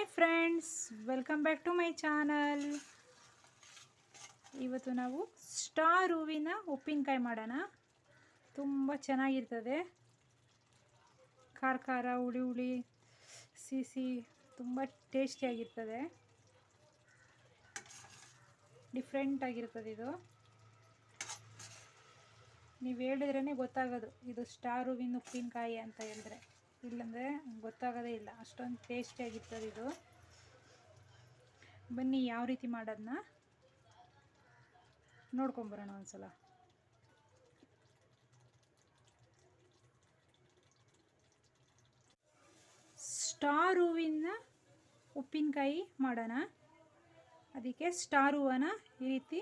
Hi friends, welcome back to my channel. ಇವತ್ತು ನಾವು star ಹೂವಿನ ಉಪ್ಪಿನಕಾಯಿ ಮಾಡೋಣ. ತುಂಬ ಚೆನ್ನಾಗಿರ್ತದೆ. ಖಾರ ಖಾರ ಹುಳಿ ಹುಳಿ ಸಿಸಿ ತುಂಬ ಟೇಸ್ಟಿಯಾಗಿರ್ತದೆ ಡಿಫ್ರೆಂಟ್ ಆಗಿರ್ತದೆ ಇದು. ನೀವು ಹೇಳಿದ್ರೇ ಗೊತ್ತಾಗೋದು, ಇದು ಸ್ಟಾರ್ ಹೂವಿನ ಉಪ್ಪಿನಕಾಯಿ ಅಂತ ಹೇಳಿದ್ರೆ. ಇಲ್ಲಂದರೆ ಗೊತ್ತಾಗೋದೇ ಇಲ್ಲ. ಅಷ್ಟೊಂದು ಟೇಸ್ಟಿಯಾಗಿರ್ತದೆ ಇದು. ಬನ್ನಿ ಯಾವ ರೀತಿ ಮಾಡೋದನ್ನ ನೋಡ್ಕೊಂಬರೋಣ ಒಂದ್ಸಲ. ಸ್ಟಾರ್ ಹೂವಿನ ಉಪ್ಪಿನಕಾಯಿ ಮಾಡೋಣ. ಅದಕ್ಕೆ ಸ್ಟಾರ್ ಹೂವನ ಈ ರೀತಿ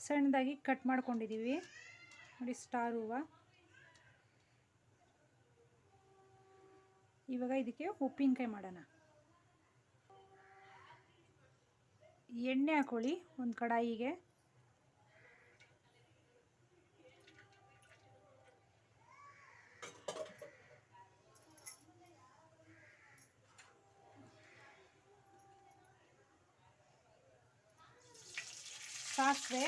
ಸಣ್ಣದಾಗಿ ಕಟ್ ಮಾಡ್ಕೊಂಡಿದ್ದೀವಿ. ನೋಡಿ ಸ್ಟಾರ್ ಹೂವು. ಇವಾಗ ಇದಕ್ಕೆ ಉಪ್ಪಿನಕಾಯಿ ಮಾಡೋಣ. ಎಣ್ಣೆ ಹಾಕೊಳ್ಳಿ ಒಂದು ಕಡಾಯಿಗೆ. ಸಾಸಿವೆ.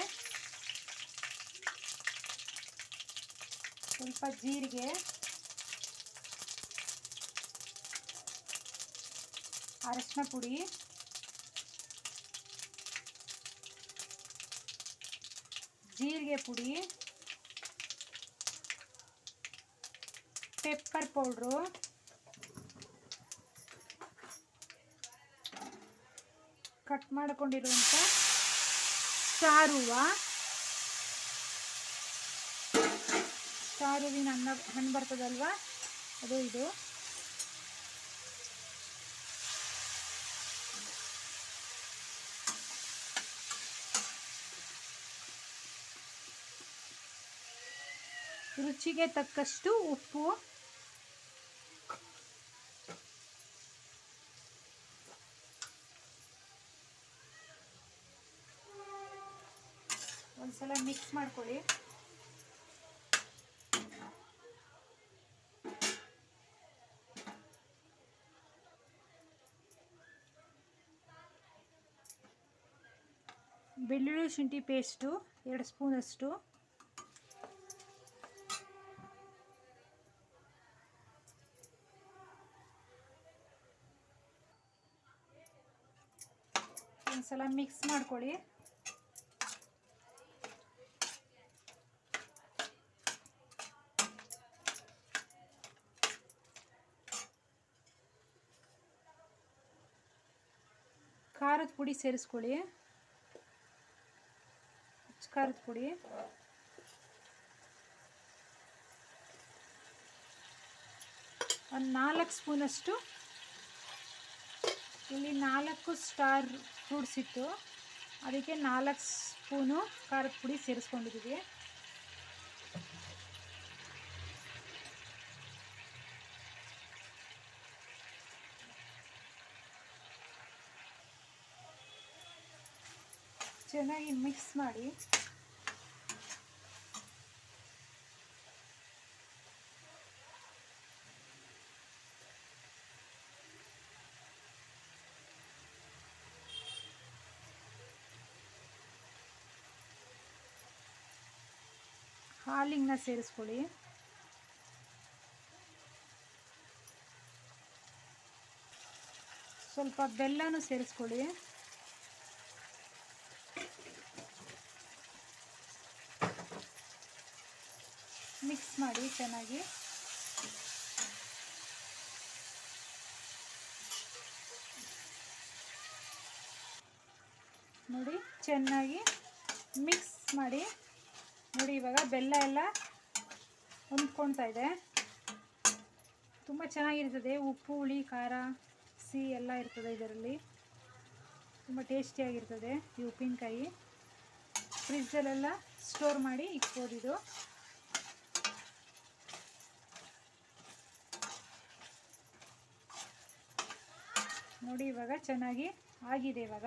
ಸ್ವಲ್ಪ ಜೀರಿಗೆ. ಅರಶಿನ ಪುಡಿ. ಜೀರಿಗೆ ಪುಡಿ. Pepper powder. ಕಟ್ ಮಾಡಿಕೊಂಡಿರುವಂಥ ಸಾರುವ ಸಾರುವಿನ ಹಣ್ಣು ಹಣ್ಣು ಬರ್ತದಲ್ವಾ? ಅದು ಇದು. ರುಚಿಗೆ ತಕ್ಕಷ್ಟು ಉಪ್ಪು. ಒಂದ್ಸಲ ಮಿಕ್ಸ್ ಮಾಡ್ಕೊಳ್ಳಿ. ಬೆಳ್ಳುಳ್ಳಿ ಶುಂಠಿ ಪೇಸ್ಟು ಎರಡು ಸ್ಪೂನಷ್ಟು. ಒಂದ್ಸಲ ಮಿಕ್ಸ್ ಮಾಡ್ಕೊಳ್ಳಿ. ಖಾರದ ಪುಡಿ ಸೇರಿಸ್ಕೊಳ್ಳಿ. ಖಾರದ ಪುಡಿ. ಒಂದು ನಾಲ್ಕು ಸ್ಪೂನಷ್ಟು ಇಲ್ಲಿ ನಾಲ್ಕು ಸ್ಟಾರ್ ಫ್ರೂಟ್ಸ್ ಇತ್ತು. ಅದಕ್ಕೆ ನಾಲ್ಕು ಸ್ಪೂನು ಖಾರದ ಪುಡಿ ಸೇರಿಸ್ಕೊಂಡಿದ್ದೀವಿ. ಚೆನ್ನಾಗಿ ಮಿಕ್ಸ್ ಮಾಡಿ ಹಾಲಿಂಗನ್ನ ಸೇರಿಸ್ಕೊಳ್ಳಿ. ಸ್ವಲ್ಪ ಬೆಲ್ಲನೂ ಸೇರಿಸ್ಕೊಳ್ಳಿ. ಮಿಕ್ಸ್ ಮಾಡಿ ಚೆನ್ನಾಗಿ. ನೋಡಿ ಚೆನ್ನಾಗಿ ಮಿಕ್ಸ್ ಮಾಡಿ. ನೋಡಿ, ಇವಾಗ ಬೆಲ್ಲ ಎಲ್ಲ ಹೊಂದ್ಕೊಳ್ತಾ ಇದೆ. ತುಂಬ ಚೆನ್ನಾಗಿರ್ತದೆ. ಉಪ್ಪು, ಹುಳಿ, ಖಾರ, ಸಿಹಿ ಎಲ್ಲ ಇರ್ತದೆ ಇದರಲ್ಲಿ. ತುಂಬ ಟೇಸ್ಟಿಯಾಗಿರ್ತದೆ ಈ ಉಪ್ಪಿನಕಾಯಿ. ಫ್ರಿಜ್ಜಲ್ಲೆಲ್ಲ ಸ್ಟೋರ್ ಮಾಡಿ ಇಕ್ಬೋದು ಇದು. ನೋಡಿ, ಇವಾಗ ಚೆನ್ನಾಗಿ ಆಗಿದೆ ಇವಾಗ.